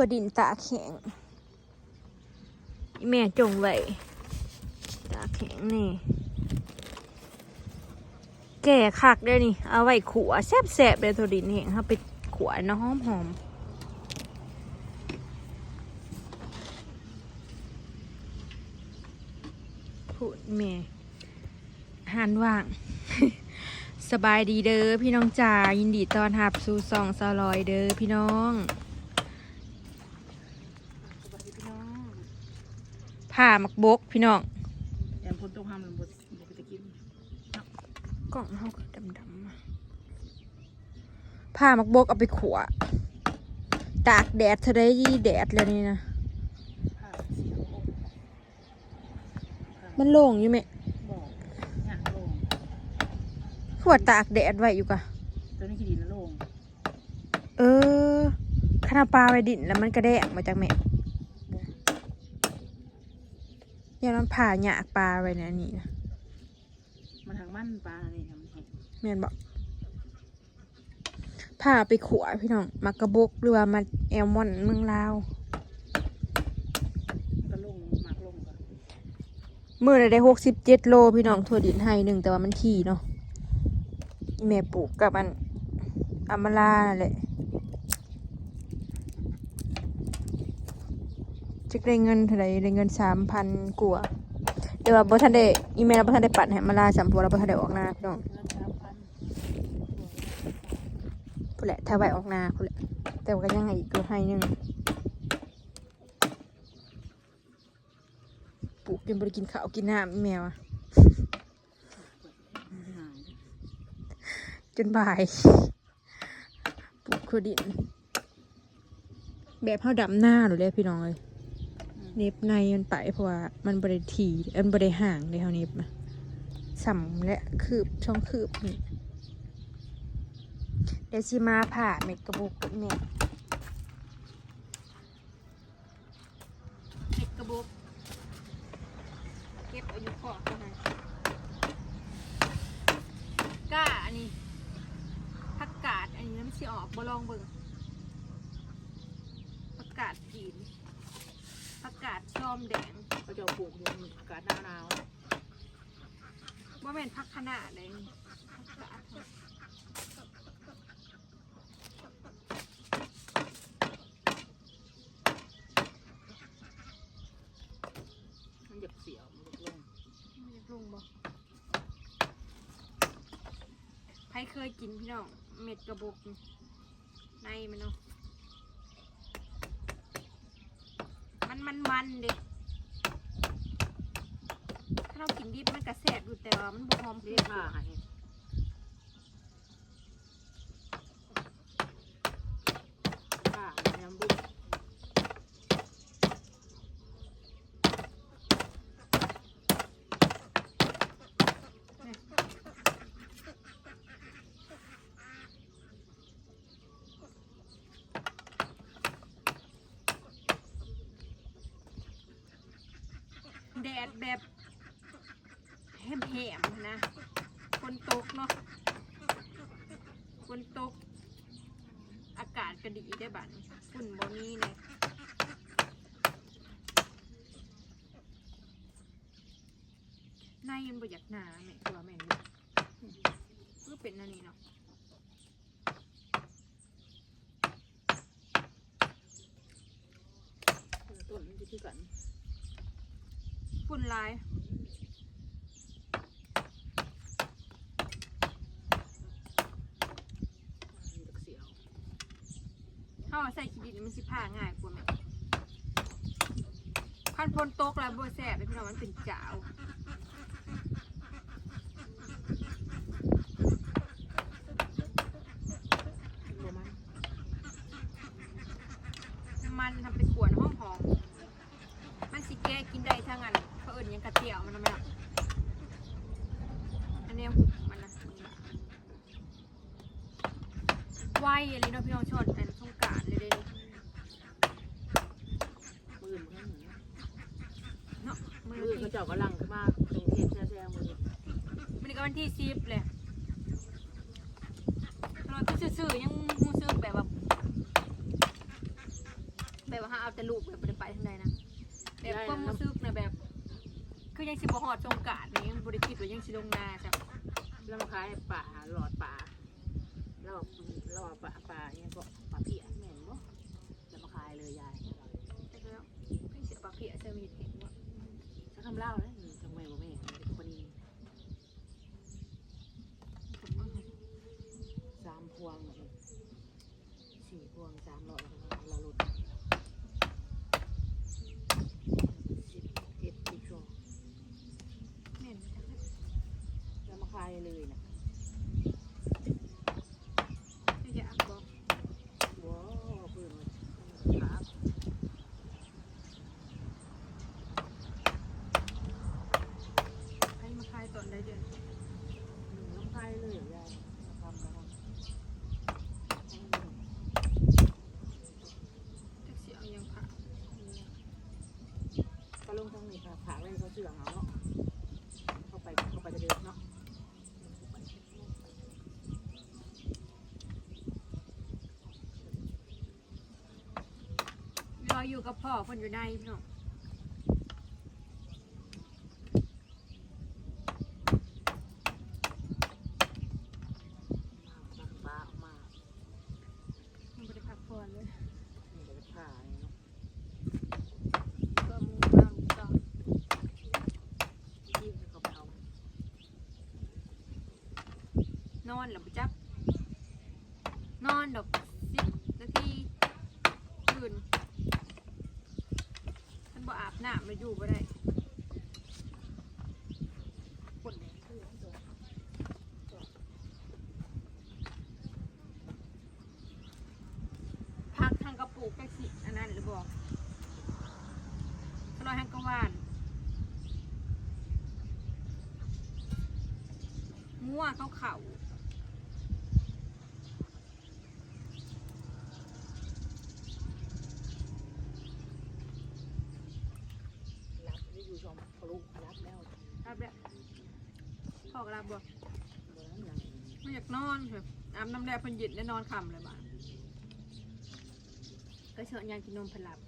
ถั่วดินตาแข็ง แม่จงไว้ตาแข็งนี่ แก่คักเด้อนี่ เอาไว้ขัวแซ่บๆเลยถั่วดินแห้งครับไปขัวน้ำหอมพูดแม่หานว่างสบายดีเด้อพี่น้องจ๋ายินดีต้อนรับสู่ซองซาลอยเด้อพี่น้อง ผ่ามักบกพี่น้องแอมพ้นตรงห้ามลำบดบดตะกี้กล่องเขาก็ดำๆมาผ่ามักบกเอาไปขวตากแดดเธอได้ยี่แดดแล้วนี่นะผ้าเสียวอกมันโล่งอยู่ไหมบอกหางโล่งขวดตากแดดไว้อยู่กะตัวนี้ขี้ดินนะโล่งเออขนาดปลาไว้ดินแล้วมันกระแดกมาจากแม่ อย่ามันผ่าหยากปลาไว้ในะนี่นะมันทางมั่นปลาเนี่ยมันเห็นแม่นบอกผ่าไปขวพี่น้องมักกระบกหรือว่ามันแอลมอนเมืองลาวมันก็โล่งหมากโล่งก่อนมื่อละได้หกสิบเจ็ดโลพี่น้องถั่วดินไทยหนึ่งแต่ว่ามันถี่เนาะอีแม่ปลูกกับมันอามาลานั่นแหละ จะได้เงินเท่าไรได้เงินสามพันกว่าเดี๋ยวว่าบ่ทันได้อีเมลเราบ่ทันได้ปัดให้มาลาสามพัวเราบ่ทันได้ออกหน้าพี่น้องพูดแหละถ้าไหวออกหน้าพูดแหละแต่ว่าก็ยังอีกก็ให้หนึ่งปลูกจนบ่ได้กินข้าวกินน้ำอีแมวอะจนบ่ายปลูกถั่วดิน แบบเฮาดำหน้าหรือเลยพี่น้องเลย เน็บในมันไปเพราะว่ามันบริทีเอันบริห่างเลยเฮาเน็บสัมและคืบช่องคืบนี่เดี๋ยวชิมาผ่าเม็ดกระบุกกับเม็ดเม็ดกระบุกเก็บเอาอยู่ขอบเท่านั้นก้าอันนี้ ผักกาดอันนี้มันสิออกบ่ลองเบิ่งผักกาดจีนผักกาดชอมแดง เขาจะเอาปลูกอยู่อากาศหนาวหนาว ว่าแม่นผักขนาดเลยผักกาด มันหยับเสียวมันหยับโล่ง มันจะปรุงบ่ใค รเคยกินพี่น้อง เม็ดกระบอกในมันเนาะ มันมันมันเด็ถ้าเรากินดิบมันกระแสบอยู่แต่ว่ามันบ่หอมเรีเรียยกผ้าหายผ้ามันยังบุก แดแบบแหมๆนะฝนตกเนาะฝนตก อากาศก็ดีได้บัดนี้ฝุ่นบ่มีเลยในมันบ่อยากหนาแม่ตัวแม่นบ่คือเป็นอันนี้เนาะต้นมันจะคือกัน ฝุ่นลายมันหยับเสียวเฮาใส่ขี้ดินมันสิผ่าง่ายกว่าแม่คันพนตกแล้วบ่แสบเป็นเพราะมันเป็นจาว ประมาณ น้ำมันทำเป็นขวดหอมหอมๆมันสิแก้กินได้ทั้งอัน เขาเอิญยังกระเตียวมันนะแม่ล่ะอันนี้หุบมันนะไวอะไรเนาะพี่น้องชนอันสงการเลยเด้มือมันเหนาะมืมืออเขาเจ้ากำลังมากตรงเทปแช่ๆมือมันก็วันที่สิบเลยเราที่ซื่อๆยังมูซึกแบบแบบแบเอาแต่ลูกแบบบ่ได้ไปทางใดนะแบบความรู้สึ กนะแบบคือยังสิบ่ฮอดสงกรารนี่ยังบ่ได้คิดว่ายังสิลงนาจ้ะแล้วมาขายป่าหลอดป่าแล้วแล้วป่าป่าเนี่ยก็ป่าเพี้ยแม่นบ่แล้วมาขายเลยยายแต่ก็ให้เสียป่าเพียเซอร์วิสเห็นว่าถ้าทำเล่าเลยทำไมบ่แม่คนนี้สามพวงสี่พวงสามร้อยแล้วเราลดสิบเอ็ดสิบสอง แม่นจังเลย แล้วมาขายเลยนะ ไม่อยากบอก ว้าวเพิ่นครับ ให้มาขายตอนได้เดือน น้ำขายเลยยายทำกัน จักสิเอายังผัก ก็ลงทางนี้ค่ะผาไว้เขาเชื่องเอาเนาะเข้าไปเข้าไปจะเดินเนาะ รออยู่กับ พ่อเพิ่นอยู่ในพี่น้องมาปลาออกมามันบ่ได้พักผ่อนเลยนี่ก็จะผ่าเนาะเพื่อมูมาหมูต่อที่เขาไปเอานอนหลับจับ นอนดอกสิบนาทีตื่นท่านบ่อาบน้ำมาอยู่บ่ได้ คนไหนคือตัว พักทางกระปุกแค่สิอันนั้นหรือบอก ก็ลอยทางกระวานงัวเขาเข่ารับได้อยู่ชมปลุกรับแล้วรับแล้วพ่อกรับบอกเมื่อนั้นอย่างไม่อยากนอนเถอะอาบน้ำแดดเพิ่นหยิดได้นอนคำเลยบ้านก็เชิญยางกินนมเพนหลับ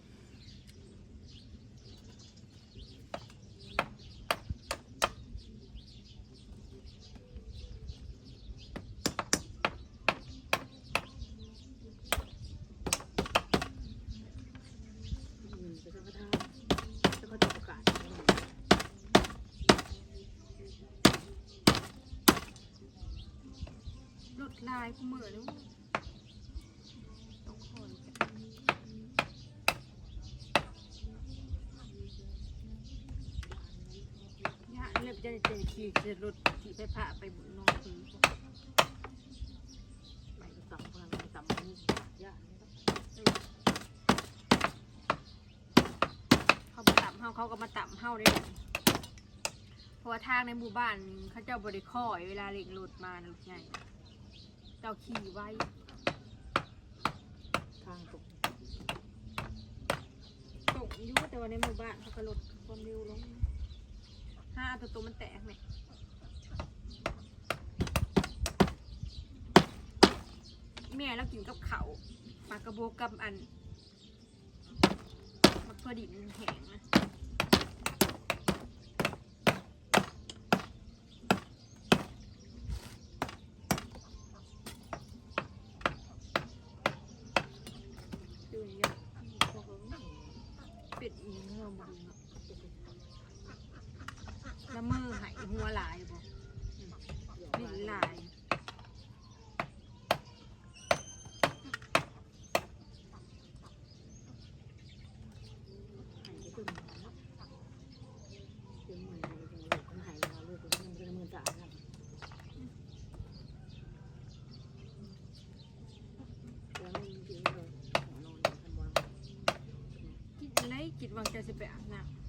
อืมจะสังฆทานจะเขาจะประกาศ รถลายกูเห มือนต้องคอยะเลยจะจะขี่จะรถขี่ไปผ่าไปบุญนอนคืนไปต่ำพลังไปต่ำมือยากเขามาต่ำเฮาเขาก็มาต่ำเฮาได้เลยเพราะว่าทางในหมู่บ้านเขาเจ้าบริคอยเวลาเร่งรถมานะรถใหญ่ เจ้าขี่ไว้ ทางตกตกอยุ่แต่ว่าในหมู่บ้านเขาก็ลดความเร็วลงห้าตัวตัวมันแตกไหมแม่เรากินกับเขาปลากระโบกกับอันมักตัวดินแห้งนะดูอย่างเงี้ยเป็ดอีกเราบุญเนาะแล้วมือหายหัวหลายบ่ลิ้นหลาย หายไปตึ้งเนาะตึ้งเหมือนมันหายแล้วลูกมันเป็นมือจ่าครับแล้วไม่จริงเลยหัวนอนทันบอล คิดอะไรคิดวางใจสิไปอาบน้ำ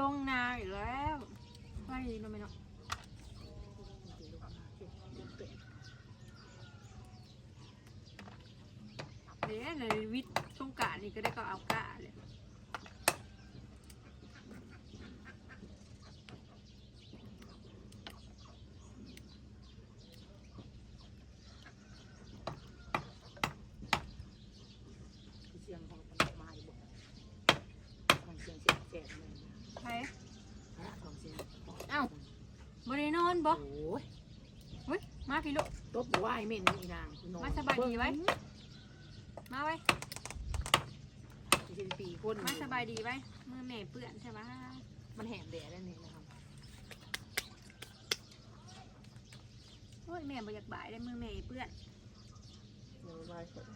ลงนาอีกแล้วไปเนะไหมเนาะ ในวิทย์สงกรารนี่ก็ได้ก็เอากะเลยเสียงของมันมาอยู่บ่ของเสียงเสียงแสบเลยใช่นะของเสียงเอ้าบริโนอนบ่โอ้ยเฮ้ยมาพี่ลูกตบไหวเม่นนี่นางมาสบายดีไว้ มาไว้สิบปีคนมาสบายดีไว้มือแม่เปื้อนใช่ไหมมันแหมแดดแล้วนี่นะครับโอ้ยแม่บ่อยากบ่ายได้มือแม่เปื้อนสบายคน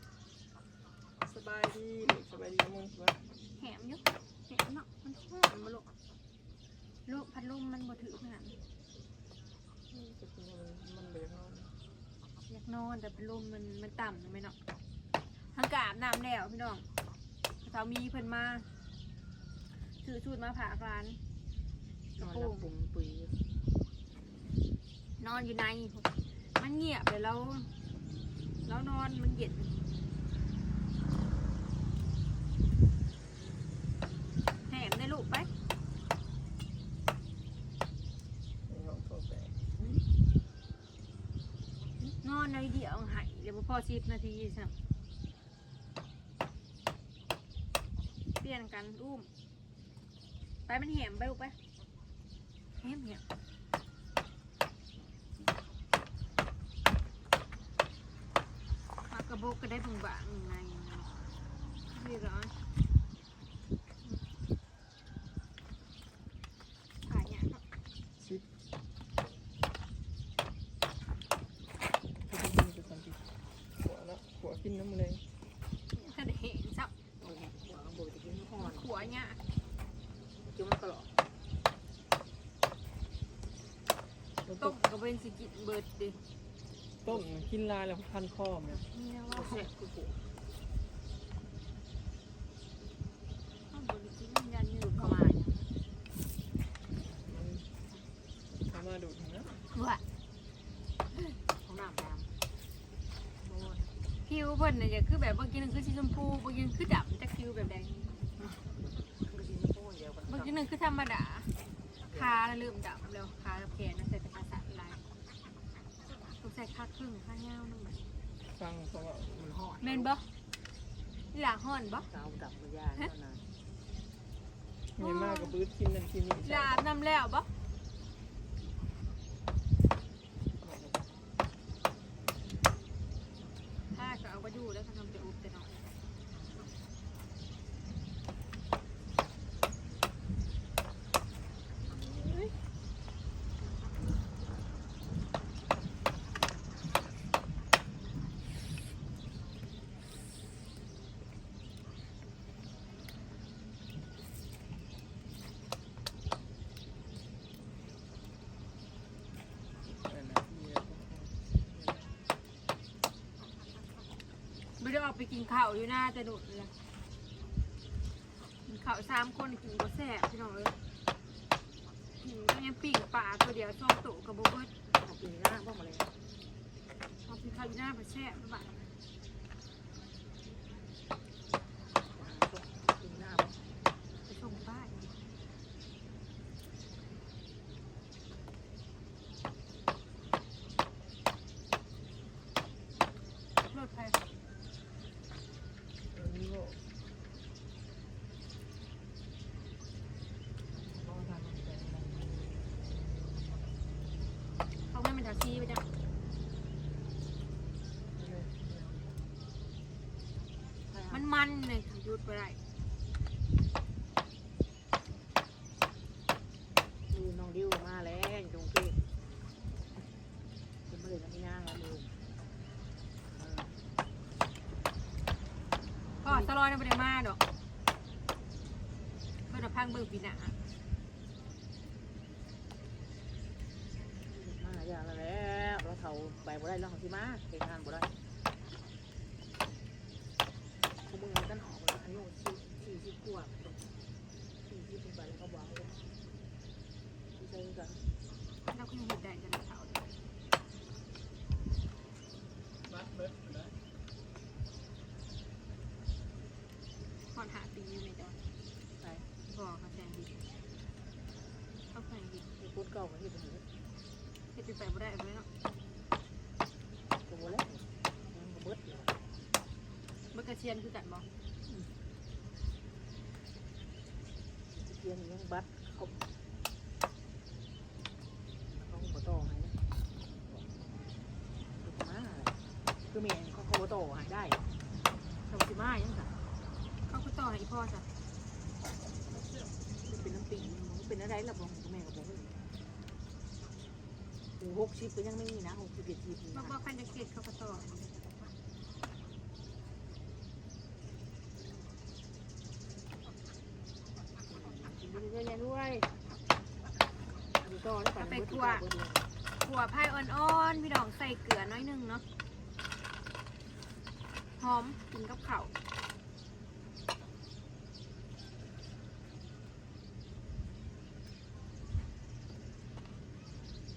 สบายดีสบายดีมึงวะแหมอยุแหมเนาะมันแห้งมาลูกลูกพัดลมมันบ่ถือขนาดนี้จะเป็นมันเลยนอนอยากนอนแต่พัดลมมันมันต่ำไหมเนาะ ทางกอาบน้ำแล้วพี่น้องเช้ามีเพิ่นมาซื้อสูตรมาผ่ากร้านนอนแล้วปุ่มปุยนอนอยู่ใน มันเงียบเลยแล้วแล้วนอนมันเย็นแหมได้ลูกไปในห้องโถงแตกนอนในเดียวหายเดี๋ยวบ่พอสิบนาทีใช่ไหม เปลี่ยนกันอุ้มไปมันแหมไปลูกไปแหมแหมปากระโบกก็ได้บุงบางนะรียบร้อยถ่ายเนี่ยเนาะ ชิดจะเป็นจะสันติหัวละหัวกินน้ำเลย ถ้าได้เห็นสับ โอ้ยหัวโบยตะกี้มันห่อน หัวเนี่ย จุ่มมันก็หลอก ต้มก็เป็ นสิกินเบิดดิต้มกินลายแล้วพันข้อเนี่ยนี่นะโอ้ว่าแซ่บคือหัวข้าวบริกินยันอยู่เข้าเข้ามามาเนี่ยทำมาดูนะว่าของน้ำดำโน่นผิวเพิ่นน่ะอย่าคือแบบบางทีนึงคือสีชมพูบางทีนึงคือดำแต่ผิวแบบแดงก็สิโน่นเดียวกันบางทีนึงคือธรรมดาขาแล้วเริ่มดำแล้วขากับแขนน่ะใส่แต่ขาสั้นลายต้อง ใส่ขาครึ่งขาเงาวนั่นแหละฟังเพราะว่ามันห่อนแม่นบ่อีหลาฮ้อนบ่เกาดับมันยาเท่านั้นเมียมากกับบื้อกินนั่นกินนี่อีหลาอาบน้ำแล้วบ่ถ้าก็เอาไปดูแล้วก็ทำไปอุบแต่น้อง ไม่ได้ออกไปกินข้าวอยู่หน้าจะดุเลยกินข้าวสามคนกินก็แซ่บพี่น้องเอ้ยกินก็ยังปิ้งปลาตัวเดียวช่องโตกับโบเบิร์ตเอาปีหน้าบ้างมาเลยเอาไปข้าวอยู่หน้าไปแซ่บไปบ้าง ปีหน้า ไปส่งป้ายรถไฟ นี่ก็ลองทำแต่ เขาไม่เป็นแท็กซี่ไปจ้ะ มันมันเลยหยุดไปได้ดูน้องดิวมาแล้วจงเกตจะมาเลยกับพี่นางแล้วดูก็สลอยในประเด็นมาดอกเพื่อนเอาพังเบิ่งปีหน้ามาอย่างแล้วเราเผาไปบ่ได้เราของที่มาเก่งงานบ่ได้ ขวบสี่สิบกว่าแล้วก็บอกว่าเซ็งกันเราก็ยังเห็นได้กันเท่าบัดเบิดนะก่อนหาปีอยู่ในจอนไปบอกกับแฟนดิเข้าไปดิมีพูดเก่ากันที่ตรงนี้เฮ็ดไปบ่ได้บ่เนาะตับ่ล้วมันบเบิดเบิดกระเชียนคือกันบ่ เพียงยังบัดเขาเขาบ่ต่อให้มาคือแม่เขาเขาบ่ต่อให้ได้เขาสิมายังค่ะเขาก็ต่อให้อีพ่อจ้ะเป็นน้ำปีมันเป็นอะไรล่ะบ่ของแม่ก็บ่รู้ถึง60ก็ยังไม่มีนะ60 70นี่บ่นะบ่คันจะเก็ดเขาก็ต่อ ให้กินไปเรื่อยๆด้วยดูต่อแล้วกันหัวพายอ่อนๆ พี่น้องใส่เกลือน้อยหนึงเนาะ หอมกินกับข้าว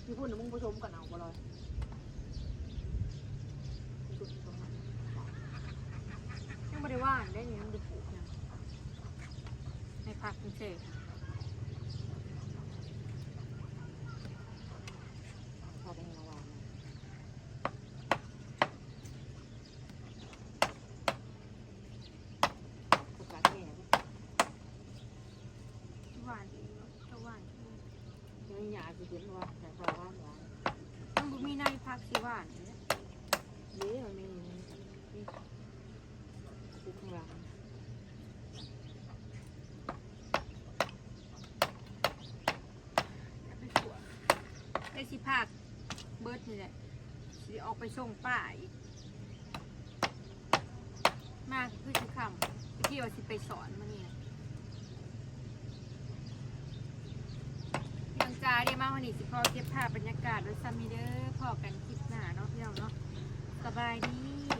พี่พูดมึงผสมกันเอาบ่ลอยยังบ่ได้ว่านได้นี่ยังบ่ได้ปลูกหยังในผักเฉยพอเป็นระวังประกาศแม่ ๆหวานดีเนาะก็หวานดี ยังหยาสิ เห็นว่าแต่ชาวบ้านว่ามันบ่มีในผักสิหวานเลยเลี้มันมีนี่คุกข้างหลังไอ้สิผักเบิดนี่แหละสิออกไปส่งป้าอีก มากคือสิคำเที่ยวาสิไปสอนมาเนี่นะ พี่น้องจ้าได้มาวันนี้สิพอเก็บภาพบรรยากาศโดยซัมมีเดอร์พอกันคลิปหน้าเนาะพี่น้องเนาะสบายดี